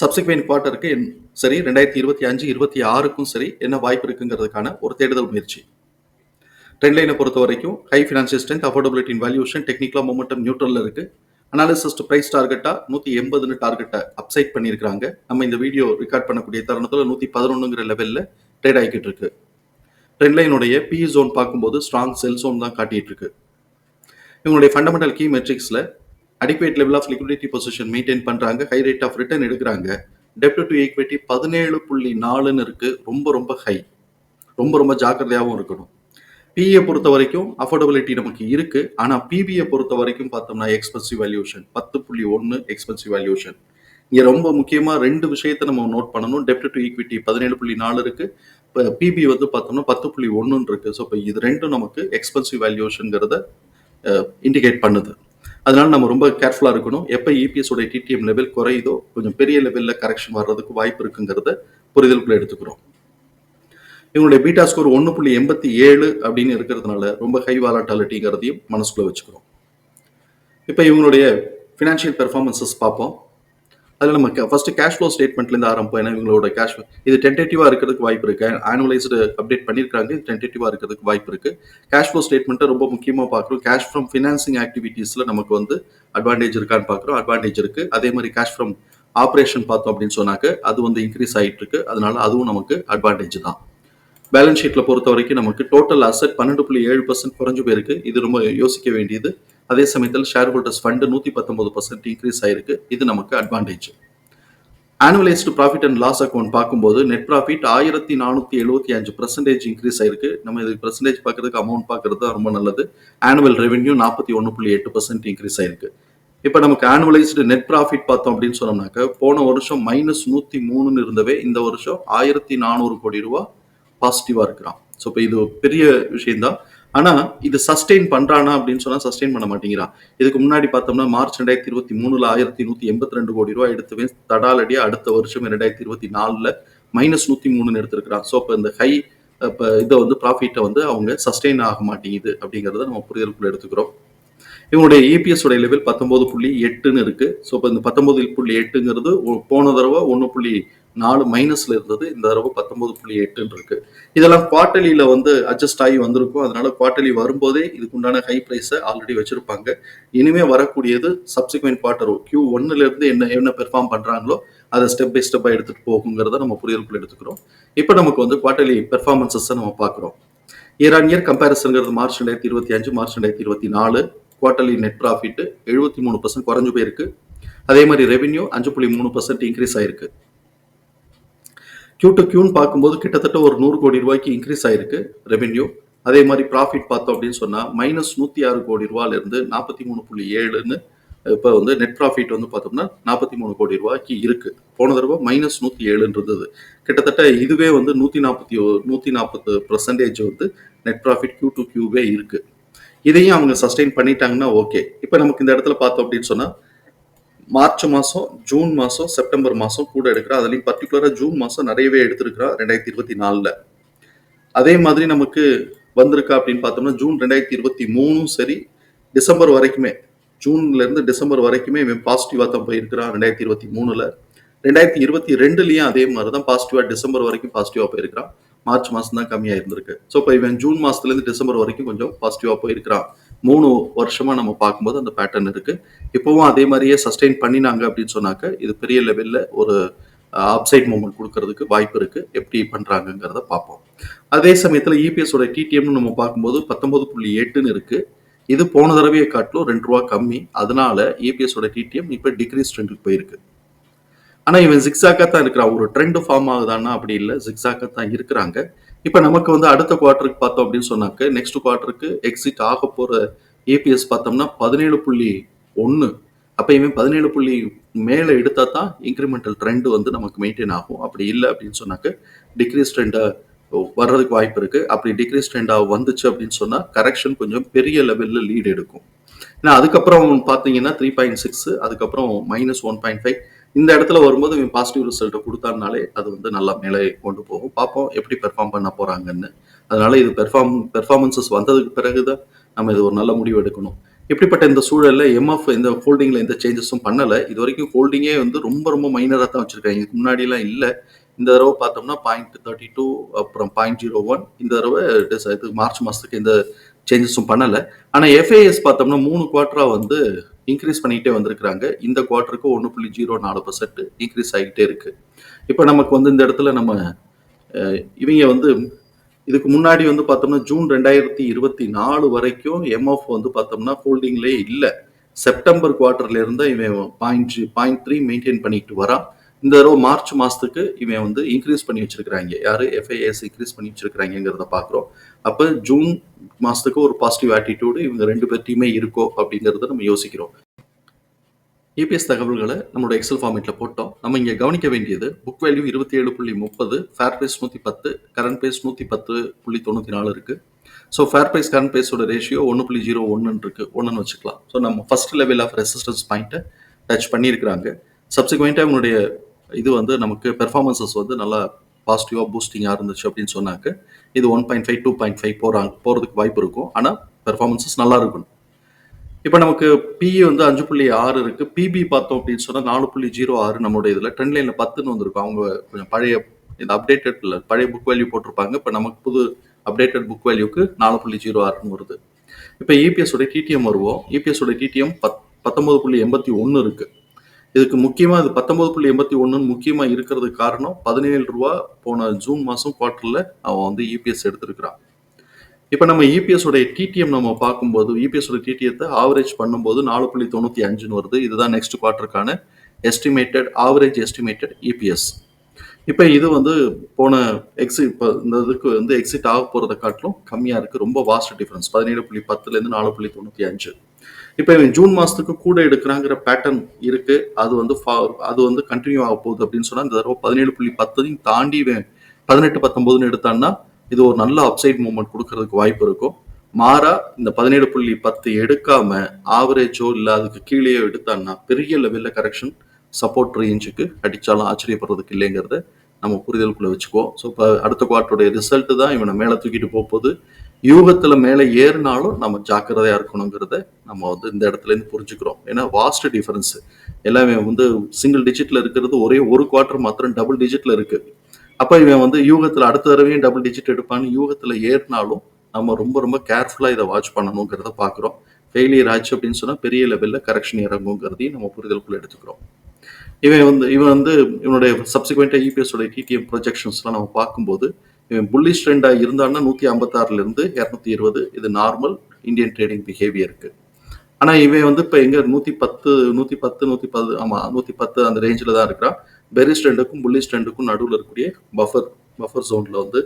subsequent குவார்ட்டருக்கு என்- சரி ரெண்டாயிரத்தி இருபத்தி அஞ்சு இருபத்தி ஆறுக்கும் சரி என்ன வாய்ப்பு இருக்குங்கிறதுக்கான ஒரு தேடுதல் முயற்சி. ட்ரெண்ட் லைனை பொறுத்த வரைக்கும் high financial strength affordability in valuation டெக்னிக்கலா மொமெண்டம் நியூட்ரலில் இருக்குது அனாலிசிஸ்ட் ப்ரைஸ் டார்கெட்டாக நூற்றி எண்பதுன்னு டார்கெட்டை அப்சைட் பண்ணியிருக்கிறாங்க. நம்ம இந்த வீடியோ ரெக்கார்ட் பண்ணக்கூடிய தருணத்தில் நூற்றி பதினொன்னுங்கிற லெவலில் ட்ரேட் ஆகிக்கிட்டு இருக்கு. ட்ரெண்ட் லைனுடைய பி ஜோன் பார்க்கும்போது ஸ்ட்ராங் செல் ஜோன் தான் காட்டிகிட்டு இருக்கு. இவங்களுடைய fundamental key மெட்ரிக்ஸில் adequate level of liquidity position maintain பண்றாங்க. ஹை ரேட் ஆஃப் ரிட்டர்ன் எடுக்கிறாங்க. டெப்ட் டு ஈக்விட்டி பதினேழு புள்ளி நாலுன்னு இருக்கு. ரொம்ப ரொம்ப ஹை ரொம்ப ரொம்ப ஜாக்கிரதையாகவும் இருக்கணும். பிஏ பொறுத்த வரைக்கும் அஃபோர்டபிலிட்டி நமக்கு இருக்கு. ஆனா பிபிஏ பொறுத்த வரைக்கும் பார்த்தோம்னா எக்ஸ்பென்சிவ் வேல்யூஷன் பத்து புள்ளி ஒன்று எக்ஸ்பென்சிவ் வேல்யூஷன் இங்கே ரொம்ப முக்கியமா ரெண்டு விஷயத்தை நம்ம நோட் பண்ணணும். டெப்ட் டு ஈக்விட்டி பதினேழு புள்ளி நாலு இருக்கு. இப்போ பிபி வந்து பார்த்தோம்னா பத்து புள்ளி ஒன்றுன்னு இருக்கு. ஸோ இப்போ இது ரெண்டும் நமக்கு எக்ஸ்பென்சிவ் வேல்யூஷனுங்கிறத இண்டிகேட் பண்ணுது. அதனால நம்ம ரொம்ப கேர்ஃபுல்லாக இருக்கணும். எப்போ இபிஎஸ் உடைய டிடிஎம் லெவல் குறையுதோ கொஞ்சம் பெரிய லெவலில் கரெக்ஷன் வர்றதுக்கு வாய்ப்பு இருக்குங்கிறத புரிதலுக்குள்ள எடுத்துக்கிறோம். இவங்களுடைய பீட்டா ஸ்கோர் ஒன்று புள்ளி எண்பத்தி ஏழு அப்படின்னு இருக்கிறதுனால ரொம்ப ஹை வாலட்டாலிட்டிங்கிறதையும் மனசுக்குள்ள வச்சுக்கிறோம். இப்போ இவங்களுடைய ஃபினான்ஷியல் பெர்ஃபார்மன்சஸ் பார்ப்போம். அதில் நம்ம ஃபர்ஸ்ட் கேஷ் ஃப்ளோ ஸ்டேட்மெண்ட்லேருந்து ஆரம்பிப்போம். ஏன்னா இவங்களோட கேஷ் இது டென்டேட்டிவாக இருக்கிறதுக்கு வாய்ப்பு இருக்குது ஆனுவலைஸ்டு அப்டேட் பண்ணியிருக்காங்க. இது டென்டேட்டிவாக இருக்கிறதுக்கு வாய்ப்பு இருக்குது கேஷ் ஃப்ளோ ஸ்டேட்மெண்ட்டை ரொம்ப முக்கியமாக பார்க்குறோம். கேஷ் ஃப்ரம் ஃபினான்சிங் ஆக்டிவிட்டீஸில் நமக்கு வந்து அட்வான்டேஜ் இருக்கான்னு பார்க்குறோம். அட்வான்டேஜ் இருக்கு. அதே மாதிரி கேஷ் ஃப்ரம் ஆப்ரேஷன் பார்த்தோம் அப்படின்னு சொன்னாக்க அது வந்து இன்க்ரீஸ் ஆகிட்டு இருக்கு. அதனால அதுவும் நமக்கு அட்வான்டேஜ் தான். பேலன்ஸ் ஷீட்டில் பொறுத்த வரைக்கும் நமக்கு டோட்டல் அசட் பன்னெண்டு புள்ளி ஏழு பர்சன்ட் குறைஞ்சு போயிருக்கு. இது ரொம்ப யோசிக்க வேண்டியது. அதே சமயத்தில் ஷேர் ஹோல்டர்ஸ் ஃபண்டு நூற்றி பத்தொன்பது பர்சன்ட் இன்க்ரீஸ் ஆயிருக்கு. இது நமக்கு advantage annualised profit and loss account பார்க்கும்போது நெட் ப்ராஃபிட் ஆயிரத்தி நானூற்றி எழுபத்தி அஞ்சு பர்சன்டேஜ் இன்க்ரீஸ் ஆயிருக்கு. நம்ம இதுக்கு பர்சன்டேஜ் பார்க்கறதுக்கு அமௌண்ட் பார்க்கறது தான் ரொம்ப நல்லது. ஆனுவல் ரெவென்யூ நாற்பத்தி ஒன்று புள்ளி எட்டு பர்சன்ட் இன்க்ரீஸ் ஆயிருக்கு. இப்போ நமக்கு ஆனுவலைஸ்டு நெட் ப்ராஃபிட் பார்த்தோம் அப்படின்னு சொன்னோம்னாக்க போன வருஷம் மைனஸ் நூற்றி மூணுன்னு இருந்தவே இந்த வருஷம் ஆயிரத்தி நானூறு கோடி ரூபா பாசிட்டிவாக இருக்கிறான். ஸோ இப்போ இது ஒரு பெரிய விஷயம்தான். ஆனா இது சஸ்டெயின் பண்றானா அப்படின்னு சொன்னா சஸ்டெயின் பண்ண மாட்டேங்கிறான் இதுக்கு முன்னாடி பார்த்தோம்னா மார்ச் ரெண்டாயிரத்தி இருபத்தி மூணுல ஆயிரத்தி நூத்தி எண்பத்தி ரெண்டு கோடி ரூபாய் எடுத்துவே தடாலடியா அடுத்த வருஷம் ரெண்டாயிரத்தி இருபத்தி நாலுல மைனஸ் நூத்தி மூணுன்னு எடுத்திருக்கிறான் ஸோ இப்போ இந்த ஹை இப்போ இதை வந்து ப்ராஃபிட்டை வந்து அவங்க சஸ்டெயின் ஆக மாட்டேங்குது அப்படிங்கிறத நம்ம புரிதலுக்குள்ள எடுத்துக்கிறோம். இவங்களுடைய இபிஎஸ் உடைய லெவல் பத்தொன்பது புள்ளி எட்டுன்னு இருக்கு. ஸோ இப்போ இந்த பத்தொன்பது புள்ளி எட்டுங்கிறது போன தடவை ஒன்று புள்ளி நாலு மைனஸ்ல இருந்தது. இந்த தடவை பத்தொன்பது புள்ளி எட்டுன்னு இருக்கு. இதெல்லாம் குவார்டர்லியில வந்து அட்ஜஸ்ட் ஆகி வந்திருக்கும். அதனால குவார்டர்லி வரும்போதே இதுக்கு உண்டான ஹை ப்ரைஸை ஆல்ரெடி வச்சிருப்பாங்க. இனிமே வரக்கூடியது சப்சிக்வெண்ட் குவார்டர் கியூ ஒன்னுல இருந்து என்ன என்ன பெர்ஃபார்ம் பண்றாங்களோ அதை ஸ்டெப் பை ஸ்டெப்பாக எடுத்துட்டு போகுங்கிறத நம்ம புரியலுக்குள்ள எடுத்துக்கிறோம். இப்போ நமக்கு வந்து குவார்டர்லி பெர்ஃபார்மன்சஸ் நம்ம பார்க்குறோம். இயர் ஆன் இயர் கம்பேரிசன்ங்கிறது மார்ச் ரெண்டாயிரத்தி இருபத்தி அஞ்சு மார்ச் ரெண்டாயிரத்தி இருபத்தி நாலு. குவார்டர்லி நெட் ப்ராஃபிட் எழுபத்தி மூணு பர்சன்ட் குறைஞ்சு போயிருக்கு. அதே மாதிரி ரெவென்யூ அஞ்சு புள்ளி மூணு பர்சன்ட் இன்க்ரீஸ் ஆயிருக்கு. கியூ டு கியூன்னு பார்க்கும்போது கிட்டத்தட்ட ஒரு நூறு கோடி ரூபாய்க்கு இன்க்ரீஸ் ஆயிருக்கு ரெவென்யூ அதே மாதிரி ப்ராஃபிட் பார்த்தோம் அப்படின்னு சொன்னால் மைனஸ் நூற்றி ஆறு கோடி ரூபாயிலிருந்து நாற்பத்தி மூணு புள்ளி ஏழுன்னு இப்போ வந்து நெட் ப்ராஃபிட் வந்து பார்த்தோம்னா நாற்பத்தி மூணு கோடி ரூபாய்க்கு இருக்குது போன தடவை மைனஸ் நூற்றி ஏழுன்னு இருந்தது. கிட்டத்தட்ட இதுவே வந்து நூற்றி நாற்பத்தி நூற்றி நாற்பது பர்சன்டேஜ் வந்து நெட் ப்ராஃபிட் கியூ டு கியூவே இருக்குது இதையும் அவங்க சஸ்டெயின் பண்ணிட்டாங்கன்னா ஓகே இப்போ நமக்கு இந்த இடத்துல பார்த்தோம் அப்படின்னு சொன்னால் மார்ச் மாதம் ஜூன் மாதம் செப்டம்பர் மாதம் கூட எடுக்கிறா. அதுலேயும் பர்டிகுலராக ஜூன் மாதம் நிறையவே எடுத்திருக்கிறா ரெண்டாயிரத்தி இருபத்தி நாலில். அதே மாதிரி நமக்கு வந்திருக்கா அப்படின்னு பார்த்தோம்னா ஜூன் ரெண்டாயிரத்தி இருபத்தி மூணும் சரி டிசம்பர் வரைக்குமே ஜூன்லேருந்து டிசம்பர் வரைக்குமே இவன் பாசிட்டிவாக தான் போயிருக்கிறான் ரெண்டாயிரத்தி இருபத்தி மூணுல. ரெண்டாயிரத்தி இருபத்தி ரெண்டுலேயும் அதே மாதிரி தான் பாசிட்டிவாக டிசம்பர் வரைக்கும் பாசிட்டிவாக போயிருக்கிறான். மார்ச் மாதம் தான் கம்மியாக இருந்திருக்கு ஸோ இப்போ இவன் ஜூன் மாதத்துலேருந்து டிசம்பர் வரைக்கும் கொஞ்சம் பாசிட்டிவாக போயிருக்கிறான். மூணு வருஷமா நம்ம பார்க்கும்போது அந்த பேட்டர்ன் இருக்கு. இப்போவும் அதே மாதிரியே சஸ்டெயின் பண்ணினாங்க அப்படின்னு சொன்னாக்க இது பெரிய லெவல்ல ஒரு அப்சைட் மூமெண்ட் கொடுக்கறதுக்கு வாய்ப்பு இருக்கு. எப்படி பண்றாங்கிறத பார்ப்போம். அதே சமயத்துல இபிஎஸ் டிடிஎம்னு நம்ம பார்க்கும்போது பத்தொன்பது புள்ளி எட்டுன்னு இருக்கு. இது போன தடவையை காட்டிலும் ரெண்டு ரூபா கம்மி. அதனால இபிஎஸ் டிடிஎம் இப்போ டிக்ரீஸ் ட்ரெண்டுக்கு போயிருக்கு. ஆனா இவன் ஜிக்ஸாக்கா தான் இருக்கிறான். ஒரு ட்ரெண்ட் ஃபார்ம் ஆகுதான்னா அப்படி இல்லை. ஜிக்ஸாக்கா தான் இருக்கிறாங்க. இப்போ நமக்கு வந்து அடுத்த குவார்டருக்கு பார்த்தோம் அப்படின்னு சொன்னாக்க நெக்ஸ்ட் குவார்டருக்கு எக்ஸிட் ஆக போகிற ஏபிஎஸ் பார்த்தோம்னா பதினேழு புள்ளி ஒன்று அப்போ இவன் பதினேழு புள்ளி மேலே எடுத்தால் தான் இன்க்ரிமெண்டல் ட்ரெண்ட் வந்து நமக்கு மெயின்டைன் ஆகும். அப்படி இல்லை அப்படின்னு சொன்னாக்க டிக்ரீஸ் ட்ரெண்டாக வர்றதுக்கு வாய்ப்பு இருக்கு. அப்படி டிக்ரீஸ் ட்ரெண்டாக வந்துச்சு அப்படின்னு சொன்னால் கரெக்ஷன் கொஞ்சம் பெரிய லெவலில் லீட் எடுக்கும். ஏன்னா அதுக்கப்புறம் பார்த்தீங்கன்னா த்ரீ பாயிண்ட் சிக்ஸ் அதுக்கப்புறம் மைனஸ் ஒன் பாயிண்ட் ஃபைவ் இந்த இடத்துல வரும்போது இவன் பாசிட்டிவ் ரிசல்ட்டை கொடுத்தானாலே அது வந்து நல்லா மேலே கொண்டு போகும். பார்ப்போம் எப்படி பெர்ஃபார்ம் பண்ண போறாங்கன்னு. அதனால இது பெர்ஃபார்ம் பெர்ஃபார்மன்சஸ் வந்ததுக்கு பிறகுதான் நம்ம இது ஒரு நல்ல முடிவு எடுக்கணும். இப்படிப்பட்ட இந்த சூழல்ல எம்எஃப் இந்த ஹோல்டிங்ல எந்த சேஞ்சஸும் பண்ணல. இது வரைக்கும் ஹோல்டிங்கே வந்து ரொம்ப ரொம்ப மைனரா தான் வச்சிருக்காங்க. இதுக்கு முன்னாடி எல்லாம் இந்த தடவை பார்த்தோம்னா பாயிண்ட் தேர்ட்டி டூ அப்புறம் பாயிண்ட் ஜீரோ ஒன் இந்த தடவை இது மார்ச் மாசத்துக்கு எந்த சேஞ்சஸும் பண்ணல. ஆனா எஃப்ஏஎஸ் பார்த்தோம்னா மூணு குவார்டரா வந்து இன்க்ரீஸ் பண்ணிக்கிட்டே வந்திருக்கிறாங்க. இந்த குவார்ட்டருக்கு ஒன்று புள்ளி ஜீரோ நாலு பர்சன்ட் இன்க்ரீஸ் ஆகிட்டே இருக்கு. இப்போ நமக்கு வந்து இந்த இடத்துல நம்ம இவங்க வந்து இதுக்கு முன்னாடி வந்து பார்த்தோம்னா ஜூன் ரெண்டாயிரத்தி இருபத்தி நாலு வரைக்கும் எம்எஃப் வந்து பார்த்தோம்னா ஹோல்டிங்லேயே இல்லை. செப்டம்பர் குவார்டர்ல இருந்தால் இவன் பாயிண்ட் பாயிண்ட் த்ரீ மெயின்டைன் பண்ணிட்டு வரான். இந்த தடவை மார்ச் மாதத்துக்கு இவன் வந்து இன்க்ரீஸ் பண்ணி வச்சிருக்கிறாங்க. யாரு? எஃப்ஐஎஸ் இன்க்ரீஸ் பண்ணி வச்சிருக்கிறாங்கிறத பார்க்குறோம் அப்போ ஜூன் மாசத்துக்கு ஒரு பாசிட்டிவ் ஆட்டிடியூடு இவங்க ரெண்டு பேர்ட்டையுமே இருக்கோ அப்படிங்கிறத நம்ம யோசிக்கிறோம். ஏபிஎஸ் தகவல்களை நம்மளோட எக்ஸல் ஃபார்மேட்ல போட்டோம். நம்ம இங்கே கவனிக்க வேண்டியது புக் வேல்யூ இருபத்தி ஏழு புள்ளி முப்பது ஃபேர் பிரைஸ் நூற்றி பத்து கரண்ட் பிரைஸ் நூற்றி பத்து புள்ளி தொண்ணூற்றி நாலு இருக்கு. ஸோ ஃபேர் பிரைஸ் கரண்ட் பிரைஸோட ரேஷியோ ஒன்று புள்ளி ஜீரோ ஒன்றுன்னு இருக்கு. ஒன்றுன்னு வச்சுக்கலாம். ஸோ நம்ம ஃபர்ஸ்ட் லெவல் ஆஃப் ரெசிஸ்டன்ஸ் பாயிண்ட்டை டச் பண்ணியிருக்கிறாங்க. சப்சிக்வெண்ட்டாக இவனுடைய இது வந்து நமக்கு பெர்ஃபார்மன்சஸ் வந்து நல்லா பாசிட்டிவாக பூஸ்டிங்காக இருந்துச்சு அப்படின்னு சொன்னாக்க இது one point five two point five போகிறாங்க போகிறதுக்கு வாய்ப்பு இருக்கும். ஆனால் பெர்ஃபார்மன்சஸ் நல்லா இருக்கணும். இப்போ நமக்கு பிஇ வந்து அஞ்சு புள்ளி ஆறு இருக்குது பிபி பார்த்தோம் அப்படின்னு சொன்னால் நாலு புள்ளி ஜீரோ ஆறு நம்மளுடைய இதில் ட்ரெண்ட் லைனில் பத்துன்னு வந்திருக்கும். அவங்க கொஞ்சம் பழைய இந்த அப்டேட்டட் இல்லை பழைய புக் வேல்யூ போட்டிருப்பாங்க. இப்போ நமக்கு புது அப்டேட்டட் புக் வேல்யூக்கு நாலு புள்ளி ஜீரோ ஆறுன்னு வருது. இப்போ இபிஎஸ் உடைய டிடிஎம் வருவோம். இபிஎஸ் உடைய டிடிஎம் பத் பத்தொம்பது புள்ளி எண்பத்தி ஒன்று இருக்குது இதுக்கு முக்கியமாக இது பத்தொன்பது புள்ளி எண்பத்தி ஒன்றுன்னு முக்கியமாக இருக்கிறதுக்கு காரணம் பதினேழு ரூபா போன ஜூன் மாதம் குவார்ட்டரில் அவன் வந்து இபிஎஸ் எடுத்திருக்கிறான். இப்போ நம்ம இபிஎஸ் உடைய டிடிஎம் நம்ம பார்க்கும்போது இபிஎஸோட டிடிஎத்தை ஆவரேஜ் பண்ணும்போது நாலு புள்ளி தொண்ணூற்றி அஞ்சுன்னு வருது. இதுதான் நெக்ஸ்ட் குவார்ட்டருக்கான எஸ்டிமேட்டட் ஆவரேஜ் எஸ்டிமேட்டட் இபிஎஸ் இப்போ இது வந்து போன எக்ஸிட் இப்போ இந்த இதுக்கு வந்து எக்ஸிட் ஆக போகிறத காட்டிலும் கம்மியாக இருக்குது ரொம்ப வாஸ்ட் டிஃப்ரென்ஸ் பதினேழு புள்ளி பத்துலேருந்து நாலு புள்ளி தொண்ணூற்றி அஞ்சு. இப்போ இவன் ஜூன் மாதத்துக்கு கூட எடுக்கிறாங்கிற பேட்டர்ன் இருக்குது அது வந்து ஃபா அது வந்து கண்டினியூ ஆக போகுது அப்படின்னு சொன்னால் இந்த தடவை பதினேழு புள்ளி பத்தையும் தாண்டி இவன் பதினெட்டு பத்தொம்போதுன்னு எடுத்தான்னா இது ஒரு நல்ல அப்சைட் மூவ்மெண்ட் கொடுக்கறதுக்கு வாய்ப்பு இருக்கும். மாறா இந்த பதினேழு புள்ளி பத்து எடுக்காம ஆவரேஜோ இல்லை அதுக்கு கீழேயோ எடுத்தான்னா பெரிய லெவலில் கரெக்ஷன் சப்போர்ட் ரேஞ்சுக்கு அடித்தாலும் ஆச்சரியப்படுறதுக்கு இல்லைங்கிறத நம்ம புரிதலுக்குள்ள வச்சுக்குவோம். ஸோ இப்போ அடுத்த குவார்ட்டருடைய ரிசல்ட்டு தான் இவனை மேலே தூக்கிட்டு போக போகுது. யூகத்தில் மேலே ஏறினாலும் நம்ம ஜாக்கிரதையாக இருக்கணுங்கிறத நம்ம வந்து இந்த இடத்துல இருந்து புரிஞ்சுக்கிறோம். ஏன்னா வாஸ்ட் டிஃபரன்ஸ் எல்லாமே வந்து சிங்கிள் டிஜிட்டில் இருக்கிறது ஒரே ஒரு குவார்ட்டர் மாத்திரம் டபுள் டிஜிட்டில் இருக்குது அப்போ இவன் வந்து யூகத்தில் அடுத்த தடவையும் டபுள் டிஜிட் எடுப்பான்னு யூகத்தில் ஏறினாலும் நம்ம ரொம்ப ரொம்ப கேர்ஃபுல்லாக இதை வாட்ச் பண்ணணுங்கிறத பார்க்குறோம் ஃபெயிலியர் ஆச்சு அப்படின்னு சொன்னால் பெரிய லெவலில் கரெக்ஷன் இறங்குங்கிறதையும் நம்ம புரிதலுக்குள்ளே எடுத்துக்கிறோம். இவன் வந்து இவன் வந்து இவனுடைய சப்சிக்வெண்ட்டாக இபிஎஸ் உடைய டிடிஎம் ப்ரொஜெக்ஷன்ஸ்லாம் நம்ம பார்க்கும்போது இவன் புல்லிஷ் ட்ரெண்டாக இருந்தான்னா நூற்றி ஐம்பத்தாறுல இருந்து இரநூத்தி இருபது. இது நார்மல் இந்தியன் ட்ரேடிங் பிஹேவியருக்கு ஆனால் இவன் வந்து இப்போ எங்கே நூற்றி பத்து நூற்றி பத்து நூற்றி பத்து ஆமாம் நூற்றி பத்து அந்த ரேஞ்சில் தான் இருக்கிறான். பெரிஸ் ட்ரெண்டுக்கும் புல்லிஷ் ட்ரெண்டுக்கும் நடுவில் இருக்கக்கூடிய பஃபர் பஃபர் ஜோனில் வந்து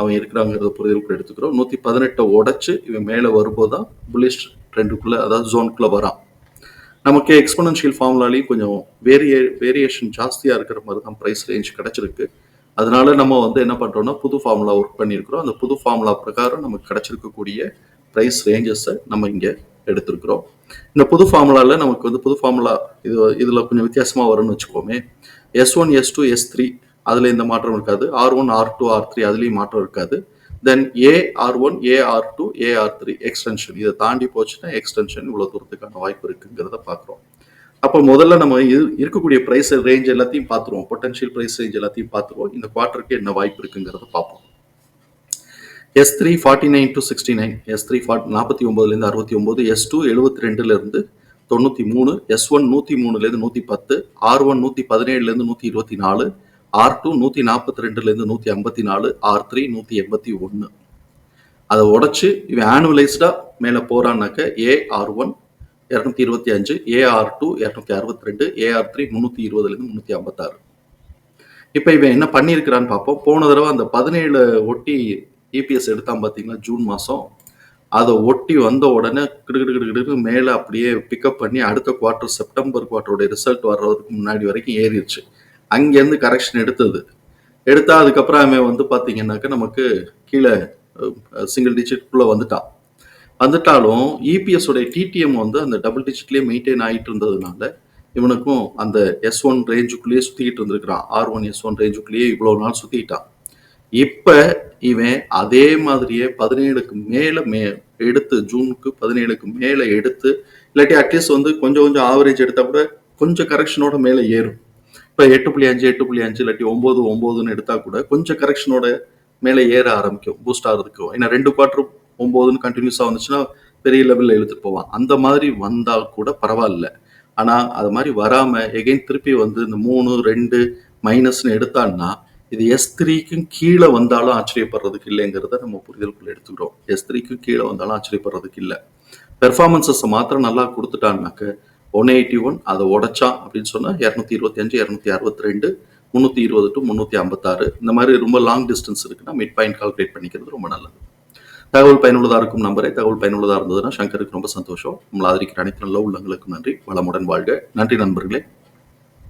அவன் இருக்கிறாங்கிறத புரிதலுக்கு எடுத்துக்கிறோம். நூற்றி பதினெட்டை உடைச்சு இவன் மேலே வரும்போது தான் புல்லிஷ் ட்ரெண்டுக்குள்ளே அதாவது ஜோனுக்குள்ளே வரான். நமக்கு எக்ஸ்போனன்ஷியல் ஃபார்முலாலையும் கொஞ்சம் வேரிய வேரியேஷன் ஜாஸ்தியாக இருக்கிற மாதிரி தான் ப்ரைஸ் ரேஞ்ச் கிடச்சிருக்கு. அதனால நம்ம வந்து என்ன பண்ணுறோம்னா புது ஃபார்முலா ஒர்க் பண்ணியிருக்கிறோம். அந்த புது ஃபார்முலா பிரகாரம் நமக்கு கிடச்சிருக்கக்கூடிய ப்ரைஸ் ரேஞ்சஸை நம்ம இங்கே எடுத்திருக்கிறோம். இந்த புது ஃபார்முலாவில் நமக்கு வந்து புது ஃபார்முலா இது இதில் கொஞ்சம் வித்தியாசமாக வரும்னு வச்சுக்கோமே. S one S two S three அதில் எந்த மாற்றம் இருக்காது. R one R two R three அதுலேயும் மாற்றம் இருக்காது. Then A R one A R two A R three extension இதை தாண்டி போச்சுன்னா எக்ஸ்டென்ஷன் இவ்வளோ தூரத்துக்கான வாய்ப்பு இருக்குங்கிறத பார்க்குறோம். அப்போ முதல்ல நம்ம இது இருக்கக்கூடிய ப்ரைஸ் ரேஞ்ச் எல்லாத்தையும் பார்த்துருவோம். பொட்டன்ஷியல் ப்ரைஸ் ரேஞ்ச் எல்லாத்தையும் பார்த்துருவோம். இந்த குவார்ட்டருக்கு என்ன வாய்ப்பு இருக்குங்கிறத பார்ப்போம். S three forty nine to sixty nine S three ஃபார்ட் நாற்பத்தி ஒம்பதுலேருந்து அறுபத்தி ஒம்பது எஸ் டூ எழுபத்தி ரெண்டுலேருந்து தொண்ணூற்றி மூணு எஸ் ஒன் நூற்றி மூணுலேருந்து நூற்றி பத்து ஆர் ஒன் நூற்றி பதினேழுலேருந்து நூற்றி இருபத்தி நாலு ஆர் டூ நூற்றி நாற்பத்தி ரெண்டுலேருந்து நூற்றி ஐம்பத்தி நாலு ஆர் த்ரீ நூற்றி எண்பத்தி ஒன்று அதை உடச்சி இவன் ஆனுவலைஸ்டாக மேலே போகிறான்னாக்க ஏஆர் ஒன் இரநூத்தி இருபத்தி அஞ்சு ஏஆர் டூ இரநூத்தி அறுபத்தி ரெண்டு ஏஆர் த்ரீ முந்நூற்றி இருபதுலேருந்து முந்நூற்றி ஐம்பத்தாறு இப்போ இவன் என்ன பண்ணியிருக்கிறான்னு பார்ப்போம். போன தடவை அந்த பதினேழு ஒட்டி இபிஎஸ் எடுத்தான் பார்த்தீங்களா ஜூன் மாதம் அதை ஒட்டி வந்த உடனே கிடுகிடு கிடுகிடு மேலே அப்படியே பிக்கப் பண்ணி அடுத்த குவார்ட்டர் செப்டம்பர் குவார்ட்டருடைய ரிசல்ட் வர்றதுக்கு முன்னாடி வரைக்கும் ஏறிடுச்சு. அங்கேருந்து கரெக்ஷன் எடுத்தது. எடுத்தால் அதுக்கப்புறம் அவன் வந்து பார்த்தீங்கன்னாக்க நமக்கு கீழே சிங்கிள் டிஜிட்குள்ளே வந்துட்டான் வந்துட்டாலும் இபிஎஸ் உடைய டிடிஎம் வந்து அந்த டபுள் டிஜிட்லேயே மெயின்டைன் ஆகிட்டு இருந்ததுனால இவனுக்கும் அந்த எஸ் ஒன் ரேஞ்சுக்குள்ளேயே சுற்றிக்கிட்டு இருந்திருக்கிறான். ஆர் ஒன் எஸ் ஒன் ரேஞ்சுக்குள்ளேயே இவ்வளோ நாள் சுற்றிட்டான் இப்போ இவன் அதே மாதிரியே பதினேழுக்கு மேலே மே எடுத்து ஜூனுக்கு பதினேழுக்கு மேலே எடுத்து இல்லாட்டி அட்லீஸ்ட் வந்து கொஞ்சம் கொஞ்சம் ஆவரேஜ் எடுத்தால் கூட கொஞ்சம் கரெக்ஷனோட மேலே ஏறும். இப்போ எட்டு புள்ளி அஞ்சு எட்டு புள்ளி அஞ்சு இல்லாட்டி ஒம்பது ஒம்பதுன்னு எடுத்தால் கூட கொஞ்சம் கரெக்ஷனோட மேலே ஏற ஆரம்பிக்கும் பூஸ்ட் ஆகிறதுக்கும் ஏன்னா ரெண்டு குவார்டர் ஒம்போதுன்னு கண்டினியூஸாக வந்துச்சுன்னா பெரிய லெவலில் எழுத்துட்டு போவான். அந்த மாதிரி வந்தால் கூட பரவாயில்ல. ஆனால் அது மாதிரி வராமல் எகைன் திருப்பி வந்து இந்த மூணு ரெண்டு மைனஸ்னு எடுத்தான்னா இது எஸ் த்ரீக்கும் கீழே வந்தாலும் ஆச்சரியப்படுறதுக்கு இல்லைங்கிறத நம்ம புரிதலுக்குள்ள எடுத்துக்கிறோம். எஸ் த்ரீக்கும் கீழே வந்தாலும் ஆச்சரியப்படுறதுக்கு இல்லை. பெர்ஃபார்மன்சஸை மாத்திரம் நல்லா கொடுத்துட்டான்னாக்க ஒன் எயிட்டி ஒன் அதை உடைச்சா அப்படின்னு சொன்னால் இரநூத்தி இருபத்தி அஞ்சு இரநூத்தி அறுபத்தி ரெண்டு முந்நூற்றி இருபது டு முந்நூற்றி ஐம்பத்தாறு இந்த மாதிரி ரொம்ப லாங் டிஸ்டன்ஸ் இருக்குன்னா மிட் பாயிண்ட் கால்குலேட் பண்ணிக்கிறது ரொம்ப நல்லது. தகவல் பயனுள்ளதாக இருக்கும் நம்பரை. தகவல் பயனுள்ளதாக இருந்ததுன்னா சங்கருக்கு ரொம்ப சந்தோஷம். நம்மளை ஆதரிக்கிற அனைத்து நல்ல உள்ளங்களுக்கும் நன்றி. வளமுடன் வாழ்க. நன்றி நண்பர்களே.